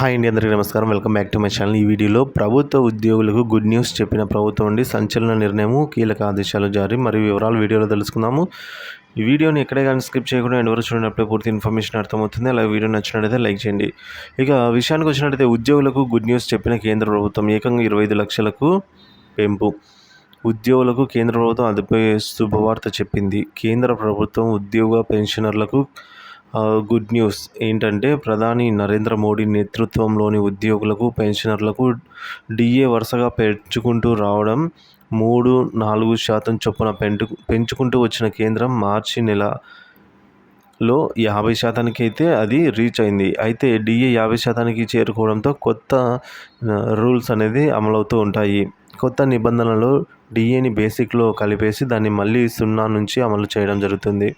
Hi అండి అందరికీ నమస్కారం. Welcome back to my channel. ఈ వీడియోలో ప్రభుత్వ ఉద్యోగులకు గుడ్ న్యూస్ చెప్పిన ప్రభుత్వం నుండి సంచలన నిర్ణయము కీలక ఆదేశాలు జారీ మరియు వివరాలు వీడియోలో తెలుసుకుందాము. ఈ వీడియోని ఎక్కడే కానీ స్కిప్ చేయకుండా ఎండ్ వరకు చూడనప్పుడే పూర్తి ఇన్ఫర్మేషన్ అర్థమవుతుంది. అలాగే వీడియో నచ్చినట్లయితే లైక్ చేయండి. ఇక విషయానికి వచ్చినట్టయితే ఉద్యోగులకు గుడ్ న్యూస్ చెప్పిన కేంద్ర ప్రభుత్వం ఏకంగా ఇరవై ఐదు లక్షలకు పెంపు. ఉద్యోగులకు కేంద్ర ప్రభుత్వం అదిపై శుభవార్త చెప్పింది. కేంద్ర ప్రభుత్వం ఉద్యోగ పెన్షనర్లకు గుడ్ న్యూస్ ఏంటంటే ప్రధాని నరేంద్ర మోడీ నేతృత్వంలోని ఉద్యోగులకు పెన్షనర్లకు డిఏ వరుసగా పెంచుకుంటూ రావడం మూడు నాలుగు శాతం చొప్పున పెంటు పెంచుకుంటూ వచ్చిన కేంద్రం మార్చి నెల లో యాభై శాతానికి అయితే అది రీచ్ అయింది. అయితే డిఏ యాభై శాతానికి చేరుకోవడంతో కొత్త రూల్స్ అనేది అమలవుతూ ఉంటాయి. కొత్త నిబంధనలు డిఏని బేసిక్లో కలిపేసి దాన్ని మళ్ళీ సున్నా నుంచి అమలు చేయడం జరుగుతుంది.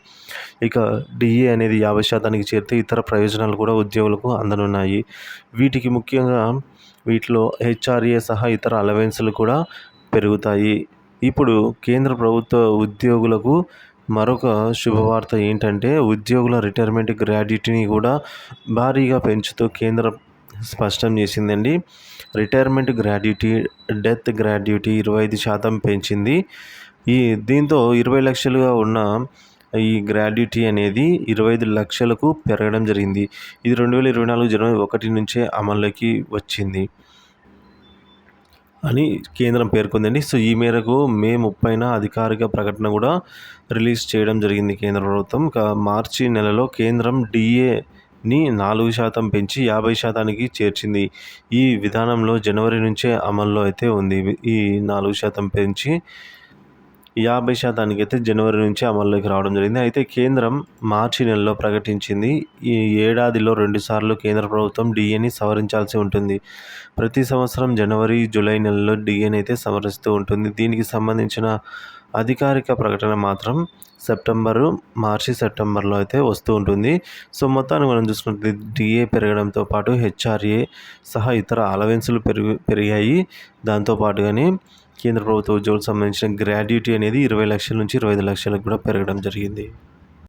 ఇక డిఏ అనేది యాభై శాతానికి చేరితే ఇతర ప్రయోజనాలు కూడా ఉద్యోగులకు అందనున్నాయి. వీటికి ముఖ్యంగా వీటిలో హెచ్ఆర్ఏ సహా ఇతర అలవెన్స్లు కూడా పెరుగుతాయి. ఇప్పుడు కేంద్ర ప్రభుత్వ ఉద్యోగులకు మరొక శుభవార్త ఏంటంటే ఉద్యోగుల రిటైర్మెంట్ గ్రాడ్యుటీని కూడా భారీగా పెంచుతూ కేంద్ర స్పష్టం చేసిందండి. రిటైర్మెంట్ గ్రాడ్యుటీ డెత్ గ్రాడ్యుటీ ఇరవై ఐదు శాతం పెంచింది. ఈ దీంతో ఇరవై లక్షలుగా ఉన్న ఈ గ్రాడ్యుటీ అనేది ఇరవై ఐదు లక్షలకు పెరగడం జరిగింది. ఇది రెండు వేల ఇరవై నాలుగు జనవరి ఒకటి నుంచే అమల్లోకి వచ్చింది అని కేంద్రం పేర్కొందండి. సో ఈ మేరకు మే ముప్పైన అధికారిక ప్రకటన కూడా రిలీజ్ చేయడం జరిగింది కేంద్ర ప్రభుత్వం. మార్చి నెలలో కేంద్రం డిఏ ని నాలుగు శాతం పెంచి యాభై శాతానికి చేర్చింది. ఈ విధానంలో జనవరి నుంచే అమల్లో అయితే ఉంది. ఈ నాలుగు శాతం పెంచి యాభై శాతానికి అయితే జనవరి నుంచి అమల్లోకి రావడం జరిగింది. అయితే కేంద్రం మార్చి నెలలో ప్రకటించింది. ఈ ఏడాదిలో రెండుసార్లు కేంద్ర ప్రభుత్వం డిఏని సవరించాల్సి ఉంటుంది. ప్రతి సంవత్సరం జనవరి జూలై నెలలో డిఏని అయితే సవరిస్తూ ఉంటుంది. దీనికి సంబంధించిన అధికారిక ప్రకటన మాత్రం సెప్టెంబరు మార్చి సెప్టెంబర్లో అయితే వస్తూ ఉంటుంది. సో మొత్తాన్ని మనం చూసుకుంటే డిఏ పెరగడంతో పాటు హెచ్ఆర్ఏ సహా ఇతర అలవెన్సులు పెరుగు పెరిగాయి. దాంతోపాటుగానే కేంద్ర ప్రభుత్వ ఉద్యోగులకు సంబంధించిన గ్రాడ్యుటీ అనేది ఇరవై లక్షల నుంచి ఇరవై ఐదు లక్షలకు కూడా పెరగడం జరిగింది.